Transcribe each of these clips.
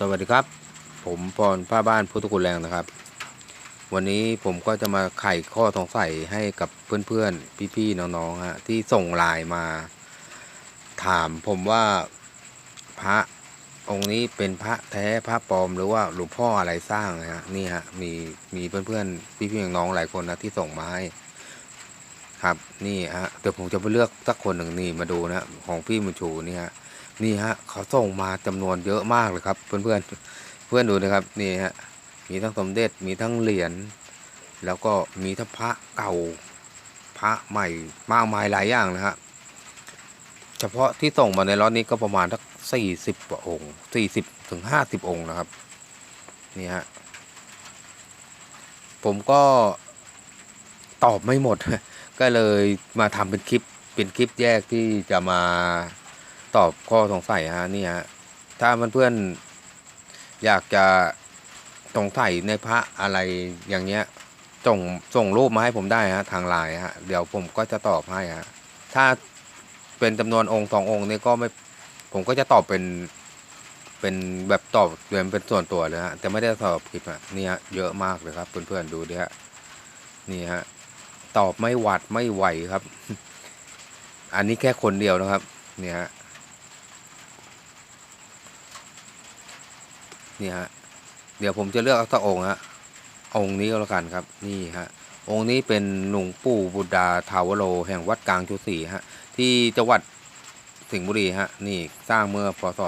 สวัสดีครับ ผมปอนผ้าบ้านพุทธคุณแรงนะครับ วันนี้ผมก็จะมาไขข้อสงสัยให้กับเพื่อนๆ พี่ๆ น้องๆฮะที่ส่งไลน์มา ถามผมว่าพระองค์นี้เป็นพระแท้พระปลอมหรือว่าหลวงพ่ออะไรสร้างนะฮะนี่ฮะมีมีเพื่อนๆ พี่ๆน้องๆหลายคนนะที่ส่งมาให้ครับนี่ฮะเดี๋ยวผมจะไปเลือกสักคนหนึ่งนี่มาดูนะของพี่มุชูนี่ฮะ นี่ฮะเขาส่งมาจำนวนเยอะมากเลยครับ เพื่อนเพื่อนเพื่อนดูนะครับนี่ฮะมีทั้งสมเด็จมีทั้งเหรียญแล้วก็มีทั้งพระเก่าพระใหม่มากมายหลายอย่างนะฮะเฉพาะที่ส่งมาในล็อตนี้ก็ประมาณสักสี่สิบกว่าองค์สี่สิบถึงห้าสิบองค์นะครับนี่ฮะผมก็ตอบไม่หมด ก็เลยมาทำเป็นคลิปเป็นคลิปแยกที่จะมา ตอบข้อสงสัยฮะนี่ฮะถ้าเพื่อนๆอยากจะสงสัยในพระอะไรอย่างเงี้ยส่งส่งรูปมาให้ผมได้ฮะทางไลน์ฮะเดี๋ยวผมก็จะตอบให้ฮะถ้าเป็นจำนวนองค์สององค์นี่ก็ไม่ผมก็จะตอบเป็นเป็นแบบตอบเป็นเป็นส่วนตัวเลยฮะแต่ไม่ได้ตอบคลิปฮะนี่ฮะเยอะมากเลยครับเพื่อนๆดูดิฮะนี่ฮะตอบไม่หวัดไม่ไหวครับ อันนี้แค่คนเดียวนะครับ เนี่ยฮะ นี่ฮะเดี๋ยวผมจะเลือกเอาสักองค์ฮะองค์นี้ก็แล้วกันครับนี่ฮะองค์นี้เป็นหลวงปู่บุดาทาวโร แห่งวัดกลางชุศรีฮะที่จังหวัดสิงห์บุรีฮะนี่สร้างเมื่อพศ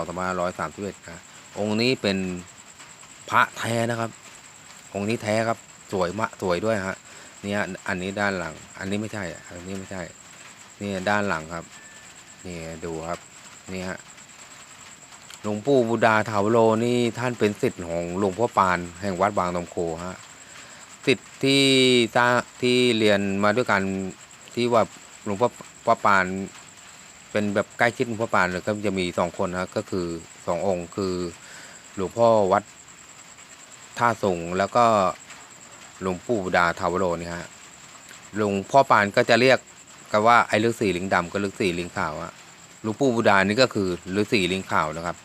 2531นะองค์นี้เป็นพระแท้นะครับ องค์นี้แท้ครับสวยมากสวยด้วยฮะเนี่ยอันนี้ด้านหลัง อันนี้ไม่ใช่อันนี้ไม่ใช่นี่ด้านหลังครับนี่ดูครับนี่ฮะ หลวงปู่บุดาถาวโรนี่ท่านเป็นศิษย์ของหลวงพ่อปาน แห่งวัดบางนมโคฮะศิษย์ที่สร้าที่เรียนมาด้วยกันที่ว่าหลวงพ่อพ่อปาน เป็นแบบใกล้ชิดหลวงพ่อปานเลยก็จะมีสองคนฮะก็คือสององค์คือหลวงพ่อวัดท่าสงแล้วก็หลวงปู่บุดาถาวโรนี่ฮะหลวงพ่อปานก็จะเรียกกันว่าไอ้ฤาษีลิงดำกับฤาษีลิงขาวอะหลวงปู่บุดานี่ก็คือฤาษีลิงขาวนะครับ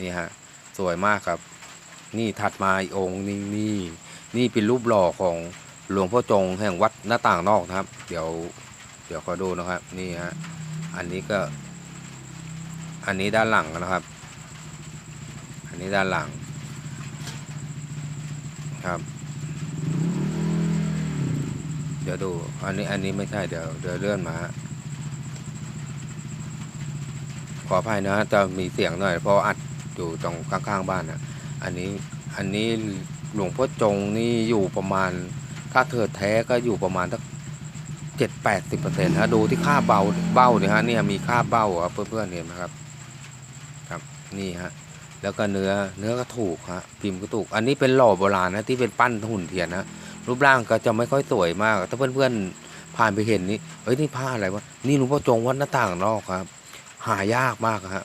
นี่ฮะสวยมากครับ นี่ถัดมาอีกองค์นี่นี่นี่เป็นรูปหล่อของหลวงพ่อจงแห่งวัดหน้าต่างนอกนะครับ เดี๋ยวเดี๋ยวขอดูนะครับ นี่ฮะอันนี้ก็ อันนี้ด้านหลังนะครับ อันนี้ด้านหลังครับ เดี๋ยวดูอันนี้อันนี้ไม่ใช่เดี๋ยวเดี๋ยวเลื่อนมาขออภัยนะจะมีเสียงหน่อยเพราะอัด อยู่ตรงข้างๆบ้านนะอันนี้อันนี้หลวงพ่อจงนี่อยู่ประมาณ ถ้าเถิดแท้ก็อยู่ประมาณสักเจ็ดแปดสิบเปอร์เซ็นต์ฮะดูที่ค่าเบาเบ้าเนี่ยฮะเนี่ยมีค่าเบ้าครับเพื่อนๆเห็นไหมครับ ครับนี่ฮะแล้วก็เนื้อเนื้อก็ถูกฮะพิมพ์ก็ถูก อันนี้เป็นหล่อโบราณนะที่เป็นปั้นหุ่นเทียนนะรูปร่างก็จะไม่ค่อยสวยมาก ถ้าเพื่อนๆผ่านไปเห็นนี่เอ้ยนี่ผ้าอะไรวะนี่หลวงพ่อจงวัดหน้าต่างนอกครับ หายากมากฮะ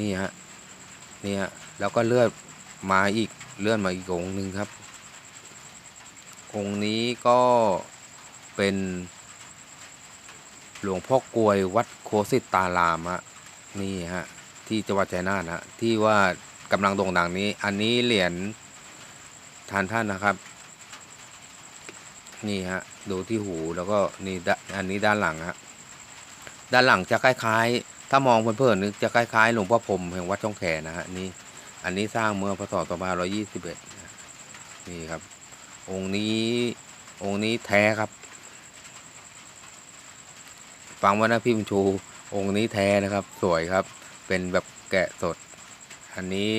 นี่ฮะนี่ฮะแล้วก็เลื่อนมาอีกเลื่อนมาอีกองหนึ่งครับองค์นี้ก็เป็นหลวงพ่อกลวยวัดโคสิตตารามฮะนี่ฮะที่จังหวัดชัยนาทฮะที่ว่ากำลังโด่งดังนี้ อันนี้เหรียญทานท่านนะครับ นี่ฮะดูที่หูแล้วก็นี่ด้านอันนี้ด้านหลังฮะด้านหลังจะคล้ายๆ ถ้ามองเพลินๆนึกจะคล้ายๆหลวงพ่อพรมแห่งวัดช่องแขนะฮะนี่อันนี้สร้างเมื่อพศ2521 นี่ครับ องค์นี้องค์นี้แท้ครับ ฟังว่านะพิมพ์ชู องค์นี้แท้นะครับ สวยครับ เป็นแบบแกะสด อันนี้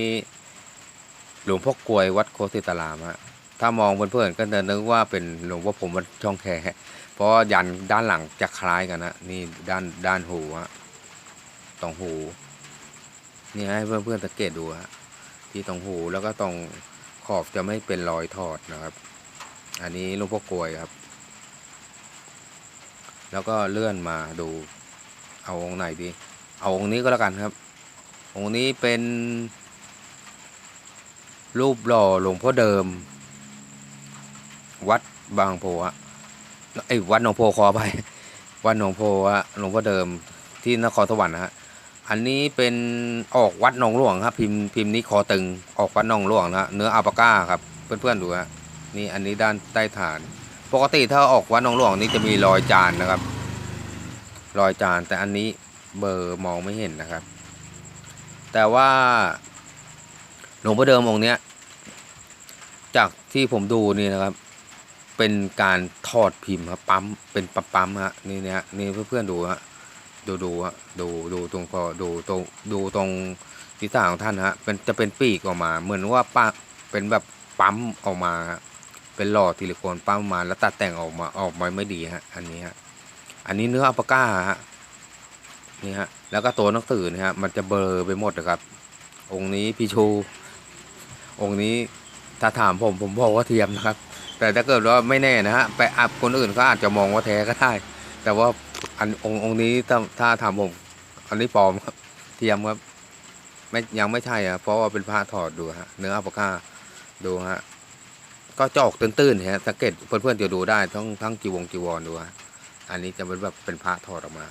หลวงพ่อกลวยวัดโคสิตารามฮะถ้ามองเพลินๆก็จะนึกว่าเป็นหลวงพ่อผมวัดช่องแคเพราะยันด้านหลังจะคล้ายกันนะนี่ด้านด้านหูฮะ ตรงหูนี่ให้เพื่อนๆสังเกตดูฮะที่ตรงหูแล้วก็ตรงขอบจะไม่เป็นรอยถอดนะครับ อันนี้หลวงพ่อกลวยครับ แล้วก็เลื่อนมาดู เอาองค์ไหนดี เอาองค์นี้ก็แล้วกันครับ องค์นี้เป็น รูปหล่อหลวงพ่อเดิม วัดบางโพอะไอ้วัดหนองโพขอไปวัดหนองโพอะหลวงพ่อเดิมที่นครสวรรค์นะฮะ อันนี้เป็นออกวัดนองหลวงครับ พิมพ์พิมพ์นี้คอตึงออกวัดนองหลวงนะเนื้ออัลปาก้าครับเพื่อนๆดูฮะนี่อันนี้ด้านใต้ฐาน ปกติถ้าออกวัดนองหลวงนี่จะมีรอยจานนะครับ รอยจานแต่อันนี้เบอร์มองไม่เห็นนะครับ แต่ว่าหลวงพ่อเดิมองค์เนี้ย จากที่ผมดูนี่นะครับ เป็นการถอดพิมพ์ครับปั๊มเป็นปั๊มปั๊มฮะนี่เนี่ยนี่เพื่อนๆดูฮะ ดูดูฮะดูดูตรงคอดูตรงดูตรงศีรษะของท่านฮะเป็นจะเป็นปีกออกมา เหมือนว่าป้าเป็นแบบปั๊มออกมาเป็นหลอดซิลิโคนปั๊มมาแล้วตัดแต่งออกมาออกมาไม่ดีฮะอันนี้ฮะอันนี้เนื้ออัปก้าฮะนี่ฮะแล้วก็ตัวหนังสือนะฮะมันจะเบลอไปหมดนะครับ องค์นี้พี่ชู องค์นี้ถ้าถามผมผมบอกว่าเทียมนะครับ แต่ถ้าเกิดว่าไม่แน่นะฮะไปอัพคนอื่นก็อาจจะมองว่าแท้ก็ได้ แต่ว่า อันองค์องค์นี้ถ้าถ้าถามผมอันนี้ปลอมครับเทียมครับไม่ยังไม่ใช่อะเพราะว่าเป็นผ้าถอดดูฮะเนื้ออัปกาดูฮะก็จะอกตื้นๆฮะสังเกตเพื่อนๆจะดูได้ทั้งทั้งจีวงจีวรดูฮะอันนี้จะเป็นแบบเป็นผ้าถอดออกมา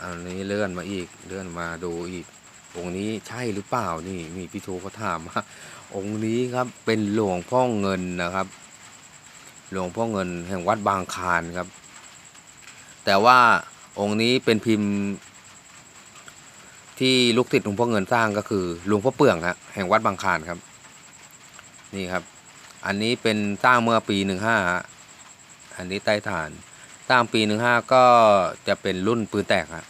อันนี้เลื่อนมาอีกเลื่อนมาดูอีก องค์นี้ใช่หรือเปล่านี่มีพี่โทเขาถามว่าองค์นี้ครับเป็นหลวงพ่อเงินนะครับ หลวงพ่อเงินแห่งวัดบางคานครับ แต่ว่าองค์นี้เป็นพิมพ์ ที่ลูกศิษย์หลวงพ่อเงินสร้างก็คือหลวงพ่อเปื่องฮะแห่งวัดบางคานครับ นี่ครับ อันนี้เป็นสร้างเมื่อปีหนึ่งห้าอันนี้ใต้ฐานสร้างปีหนึ่งห้าก็จะเป็นรุ่นปืนแตกฮะ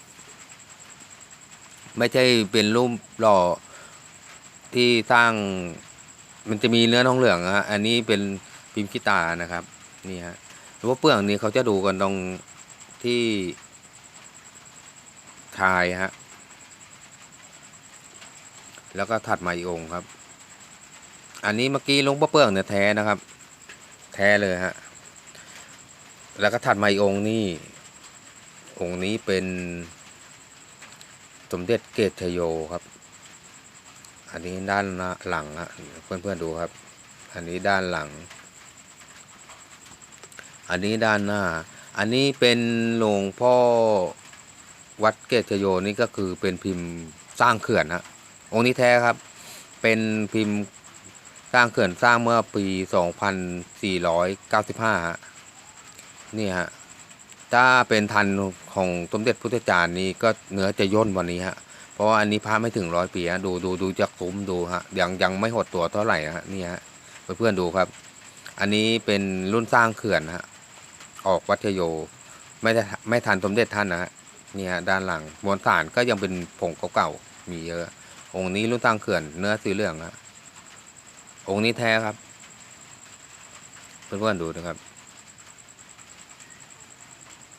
ไม่ใช่เป็นรุ่นหล่อที่สร้างมันจะมีเนื้อทองเหลืองฮะอันนี้เป็นพิมพ์ขี้ตานะครับ นี่ฮะหรือว่าเปลือกนี้เขาจะดูกันตรง ที่ทายฮะ แล้วก็ถัดมาอีกองครับ อันนี้เมื่อกี้ลุงพ่อเปลือกเนี่ยแท้นะครับ แท้เลยฮะ แล้วก็ถัดมาอีกองนี่ องค์นี้เป็นสมเด็จเกตชโยครับ อันนี้ด้านหลังฮะเพื่อนๆดูครับ อันนี้ด้านหลัง อันนี้ด้านหน้า อันนี้เป็นหลวงพ่อวัดเกตโยนี่ก็คือเป็นพิมพ์สร้างเขื่อนฮะองค์นี้แท้ครับ เป็นพิมพ์สร้างเขื่อนสร้างเมื่อปี 2495ฮะนี่ฮะถ้าเป็นทันของสมเด็จพุทธจารย์นี่ก็เนื้อจะย่นกวันนี้ฮะเพราะว่าอันนี้พระไม่ถึงร้อยปีฮะดูดูดูจากซุ้มดูฮะยังยังไม่หดตัวเท่าไหร่ฮะนี่ฮะเพื่อนๆดูครับ อันนี้เป็นรุ่นสร้างเขื่อนฮะ ออกวัดชโย ไม่ได้ไม่ทันสมเด็จท่านนะฮะนี่ฮะด้านหลังมวลสารก็ยังเป็นผงเก่าๆมีเยอะ องค์นี้รุ่นสร้งเขื่อนเนื้อสีเหลืองฮะองค์นี้แท้ครับ เพื่อนๆดูนะครับ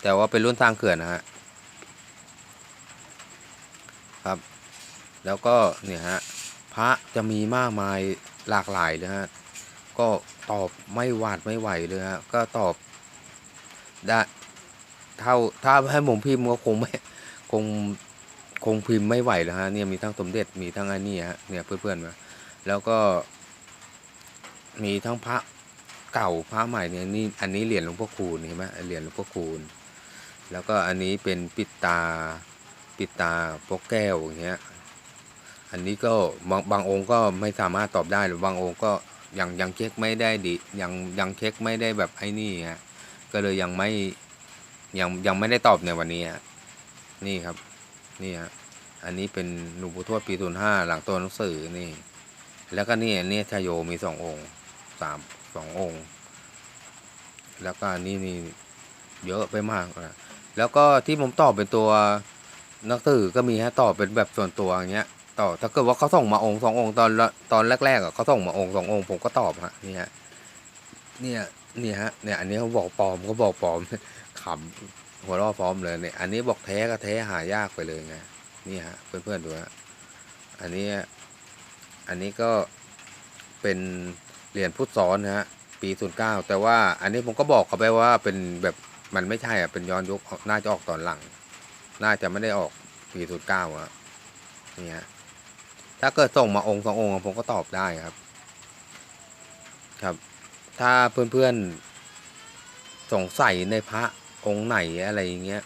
แต่ว่าเป็นรุ่นสร้างเขื่อนนะฮะครับ แล้วก็เนี่ยฮะพระจะมีมากมายหลากหลายเลยฮะก็ตอบไม่หวาดไม่ไหวเลยฮะก็ตอบ ได้เท่าถ้าให้ผมพิมพ์ก็คงไม่คงคงพิมพ์ไม่ไหวแล้วฮะเนี่ยมีทั้งสมเด็จมีทั้งอันนี้ฮะเนี่ยเพื่อนๆมาแล้วก็ มีทั้งพระเก่าพระใหม่เนี่ยนี่อันนี้เหรียญหลวงพ่อคูณเห็นไหมเหรียญหลวงพ่อคูณแล้วก็อันนี้เป็นปิดตาปิดตาโปกแก้วอย่างเงี้ยอันนี้ก็บางบางองค์ก็ไม่สามารถตอบได้หรือบางองค์ก็ยังยังเช็คไม่ได้ดิยังยังเช็คไม่ได้แบบไอ้นี่ฮะ ก็เลยยังไม่ยังยังไม่ได้ตอบในวันนี้นี่ครับนี่ฮะอันนี้เป็นหลวงปู่ทวดปีศูนย์ห้าหลังตัวหนังสือนี่ แล้วก็นี่อันนี้ชายโยมีสององค์สามสององค์ แล้วก็นี่นี่เยอะไปมากนะแล้วก็ที่ผมตอบเป็นตัวหนังสือก็มีฮะตอบเป็นแบบส่วนตัวอย่างเงี้ยต่อถ้าเกิดว่าเขาส่งมาองค์สององค์ตอนละตอนแรกๆอะเขาส่งมาองค์สององค์ผมก็ตอบฮะนี่ฮะ เนี่ยเนี่ยฮะเนี่ยอันนี้เขาบอกปลอมเขาบอกปลอมขำหัวเราะพร้อมเลยเนี่ยอันนี้บอกแท้ก็แท้หายากไปเลยไงนี่ฮะเพื่อนๆดูฮะอันนี้อันนี้ก็เป็นเหรียญพุทธซ้อนะฮะปีศูนย์เก้าแต่ว่าอันนี้ผมก็บอกเขาไปว่าเป็นแบบมันไม่ใช่อะเป็นย้อนยุคน่าจะออกตอนหลัง น่าจะไม่ได้ออกปีศูนย์เก้าอะนี่ฮะถ้าเกิดส่งมาองค์สององค์ผมก็ตอบได้ครับ ครับ ถ้าเพื่อนๆสงสัยในพระองค์ไหนอะไรอย่างเงี้ย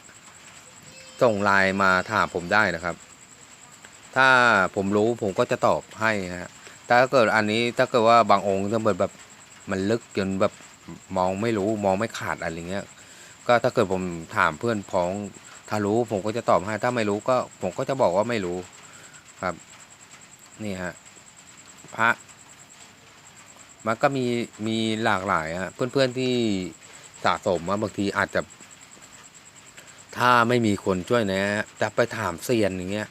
ส่งไลน์มาถามผมได้นะครับ ถ้าผมรู้ผมก็จะตอบให้ฮะถ้าเกิดอันนี้ถ้าเกิดว่าบางองค์ถ้าเกิดแบบมันลึกจนแบบมองไม่รู้มองไม่ขาดอะไรเงี้ย ก็ถ้าเกิดผมถามเพื่อนพ้องถ้ารู้ผมก็จะตอบให้ ถ้าไม่รู้ก็ผมก็จะบอกว่าไม่รู้ครับ นี่ฮะพระ มันก็มีมีหลากหลายฮะเพื่อนๆที่สะสมว่าบางทีอาจจะ ถ้าไม่มีคนช่วยนะจะไปถามเซียนอย่างเงี้ย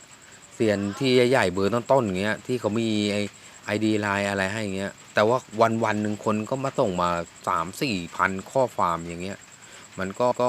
เซียนที่ใหญ่ๆเบอร์ต้นๆอย่างเงี้ยที่เขามีไอไอดีไลน์อะไรให้อย่างเงี้ย แต่ว่าวันวันๆหนึ่งคนก็มาส่งมาสามสี่พันข้อความอย่างเงี้ย มันก็ก็